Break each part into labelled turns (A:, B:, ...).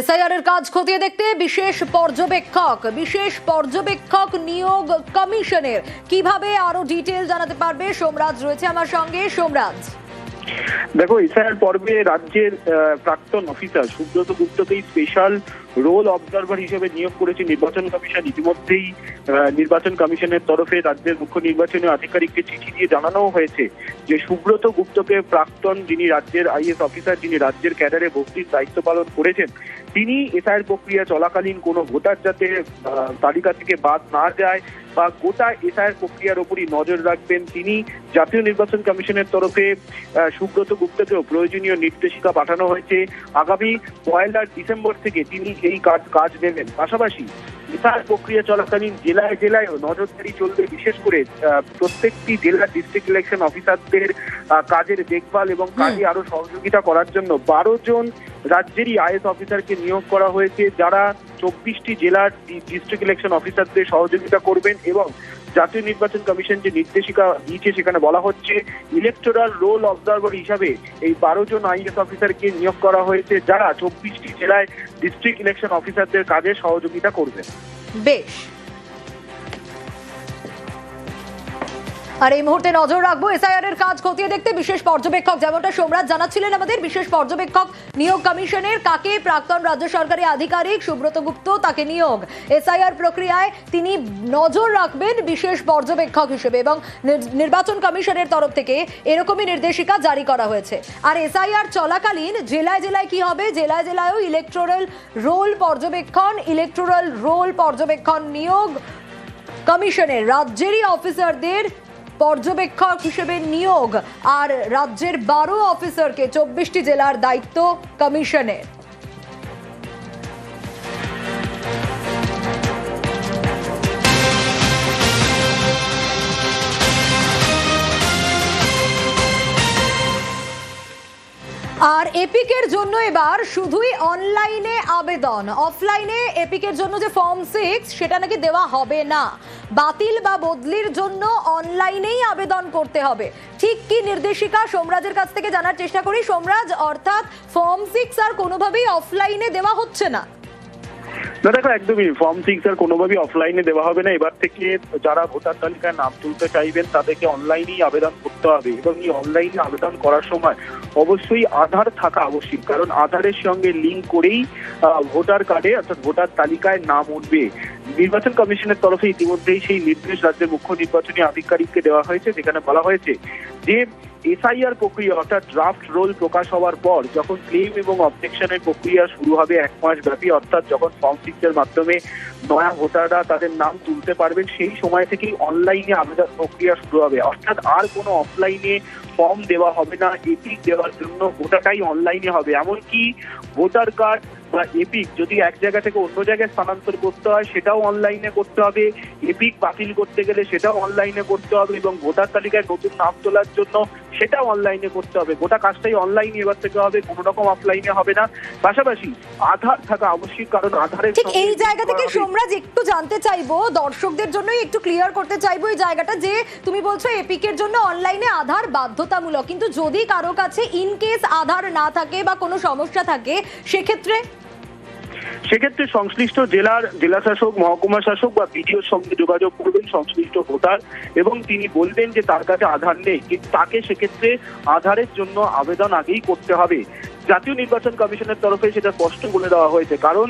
A: SIR এর কাজ খতিয়ে দেখতে বিশেষ পর্যবেক্ষক বিশেষ পর্যবেক্ষক নিয়োগ কমিশনের। কীভাবে আরও ডিটেল জানাতে পারবে সোমরাজ? রয়েছে আমার সঙ্গে, সোমরাজ।
B: দেখো পর্বে রাজ্যের প্রাক্তন অফিসার সুব্রত গুপ্তকেই স্পেশাল রোল অবজারভার হিসেবে নিয়োগ করেছে নির্বাচন কমিশন। ইতিমধ্যেই নির্বাচন কমিশনের তরফে রাজ্যের মুখ্য নির্বাচনী আধিকারিককে চিঠি দিয়ে জানানো হয়েছে যে সুব্রত গুপ্তকে প্রাক্তন যিনি রাজ্যের আইএস অফিসার, যিনি রাজ্যের ক্যাডারে ভর্তির দায়িত্ব পালন করেছেন, তিনি এসআইআর প্রক্রিয়া চলাকালীন কোনো ভোটার যাতে তালিকা থেকে বাদ না যায় বা গোটা এসআইআর প্রক্রিয়ার উপরই নজর রাখবেন তিনি। জাতীয় নির্বাচন কমিশনের তরফে সুব্রত গুপ্তকেও প্রয়োজনীয় নির্দেশিকা পাঠানো হয়েছে। আগামী পয়লা ডিসেম্বর থেকে তিনি এই কাজ কাজ নেবেন। পাশাপাশি বিচার প্রক্রিয়া চলাকালীন জেলায় জেলায়ও নজরদারি চলবে বিশেষ করে প্রত্যেকটি জেলার ডিস্ট্রিক্ট ইলেকশন অফিসারদের কাজের দেখভাল এবং কাজে আরও সহযোগিতা করার জন্য বারো জন রাজ্যেরই আইএস অফিসারকে নিয়োগ করা হয়েছে যারা চব্বিশটি জেলার ডিস্ট্রিক্ট ইলেকশন অফিসারদের সহযোগিতা করবেন এবং জাতীয় নির্বাচন কমিশন যে নির্দেশিকা দিয়েছে, সেখানে বলা হচ্ছে ইলেকটোরাল রোল অবজারভার হিসাবে এই বারো জন আইএস অফিসারকে নিয়োগ করা হয়েছে, যারা চব্বিশটি জেলায় ডিস্ট্রিক্ট ইলেকশন অফিসারদের কাজে সহযোগিতা করবেন
A: বেশ। আর এই মুহূর্তে নজর রাখব এসআইআর এর কাজ খতিয়ে দেখতে বিশেষ পর্যবেক্ষক, যেমনটা সোমরাজ জানাচ্ছিলেন আমাদের, বিশেষ পর্যবেক্ষক নিয়োগ কমিশনের কাকে প্রাক্তন রাজ্য সরকারি আধিকারিক সুব্রত গুপ্ত তাকে নিয়োগ এসআইআর প্রক্রিয়ায় তিনি নজর রাখবেন বিশেষ পর্যবেক্ষক হিসেবে এবং নির- নির্বাচন কমিশনের তরফ থেকে এরকমই নির্দেশিকা জারি করা হয়েছে। আর এসআইআর চলাকালীন জেলায় জেলায় কি হবে? জেলায় জেলায়ও ইলেকট্রাল রোল পর্যবেক্ষণ ইলেকট্রাল রোল পর্যবেক্ষণ নিয়োগ কমিশনের, রাজ্যেরই অফিসারদের পর্যবেক্ষক হিসেবে নিয়োগ আর রাজ্যের বারো অফিসারকে চব্বিশটি জেলার দায়িত্ব কমিশনের আর এপিকের জন্য এবার শুধুই অনলাইনে আবেদন। অফলাইনে এপিকের জন্য যে ফর্ম সিক্স, সেটা নাকি দেওয়া হবে না। বাতিল বা বদলির জন্য অনলাইনেই আবেদন করতে হবে। ঠিক কি নির্দেশিকা সোমরাজের কাছ থেকে জানার চেষ্টা করি। সোমরাজ, অর্থাৎ ফর্ম সিক্স আর কোনোভাবেই অফলাইনে দেওয়া হচ্ছে না।
B: না, দেখো, একদমই ফর্ম সিক্স আর কোনোভাবেই অফলাইনে দেওয়া হবে না। এবার থেকে যারা ভোটার তালিকায় নাম তুলতে চাইবেন, তাদেরকে অনলাইনেই আবেদন করতে হবে। এবং এই অনলাইনে আবেদন করার সময় অবশ্যই আধার থাকা আবশ্যিক। কারণ আধারের সঙ্গে লিঙ্ক করেই ভোটার কার্ডে অর্থাৎ ভোটার তালিকায় নাম উঠবে। নির্বাচন কমিশনের তরফে ইতিমধ্যেই সেই নির্দেশ রাজ্যের মুখ্য নির্বাচনী আধিকারিককে দেওয়া হয়েছে, যেখানে বলা হয়েছে যে এসআইআর প্রক্রিয়া অর্থাৎ ড্রাফট রোল প্রকাশ হওয়ার পর যখন ক্লেম এবং অবজেকশনের প্রক্রিয়া শুরু হবে এক মাস ব্যাপী, অর্থাৎ যখন ফর্ম সিক্সের মাধ্যমে নয়া ভোটাররা তাদের নাম তুলতে পারবেন, সেই সময় থেকেই অনলাইনে আবেদন প্রক্রিয়া শুরু হবে। অর্থাৎ আর কোনো অফলাইনে ফর্ম দেওয়া হবে না এপিক দেওয়ার জন্য গোটাটাই অনলাইনে হবে। এমনকি ভোটার কার্ড বা এপিক যদি এক জায়গা থেকে অন্য জায়গায় স্থানান্তর করতে হয় সেটাও অনলাইনে করতে হবে। এপিক বাতিল করতে গেলে সেটাও অনলাইনে করতে হবে এবং ভোটার তালিকায় নতুন নাম তোলার জন্য সেটাও অনলাইনে করতে হবে। গোটা কাজটাই অনলাইনে এবার থেকে হবে কোনো রকম অফলাইনে হবে না। পাশাপাশি আধার থাকা আবশ্যিক কারণ আধারের
A: ঠিক এই জায়গা থেকে সোমরাজ একটু জানতে চাইব দর্শকদের জন্যই একটু ক্লিয়ার করতে চাইব এই জায়গাটা যে তুমি বলছো এপিকের জন্য অনলাইনে আধার বাধ্যতামূলক কিন্তু যদি কারও কাছে ইন কেস আধার না থাকে বা কোনো সমস্যা থাকে, সেক্ষেত্রে?
B: সেক্ষেত্রে সংশ্লিষ্ট জেলার জেলা শাসক মহকুমা শাসক বা বিডিওর সঙ্গে যোগাযোগ করবেন সংশ্লিষ্ট ভোটার এবং তিনি বলবেন যে তার কাছে আধার নেই। কিন্তু তাকে সেক্ষেত্রে আধারের জন্য আবেদন আগেই করতে হবে। জাতীয় নির্বাচন কমিশনের তরফে সেটা স্পষ্ট বলে দেওয়া হয়েছে। কারণ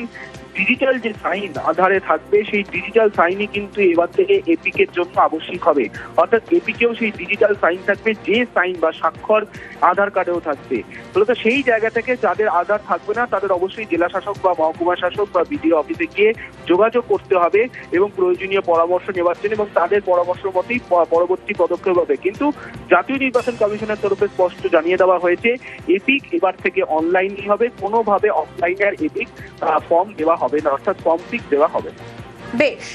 B: ডিজিটাল যে সাইন আধারে থাকবে, সেই ডিজিটাল সাইনই কিন্তু এবার থেকে এপিকের জন্য আবশ্যিক হবে। অর্থাৎ এপিকেও সেই ডিজিটাল সাইন থাকবে, যে সাইন বা স্বাক্ষর আধার কার্ডেও থাকবে। মূলত সেই জায়গা থেকে যাদের আধার থাকবে না, তাদের অবশ্যই জেলা শাসক বা মহকুমা শাসক বা বিডিও অফিসে গিয়ে যোগাযোগ করতে হবে এবং প্রয়োজনীয় পরামর্শ নেওয়ার জন্য এবং তাদের পরামর্শ মতেই পরবর্তী পদক্ষেপ হবে। কিন্তু জাতীয় নির্বাচন কমিশনের তরফে স্পষ্ট জানিয়ে দেওয়া হয়েছে এপিক এবার থেকে অনলাইনই হবে। কোনোভাবে অফলাইনে আর এপিক ফর্ম দেওয়া হবে না অর্থাৎ কম পিক দেওয়া হবে না।
A: বেশ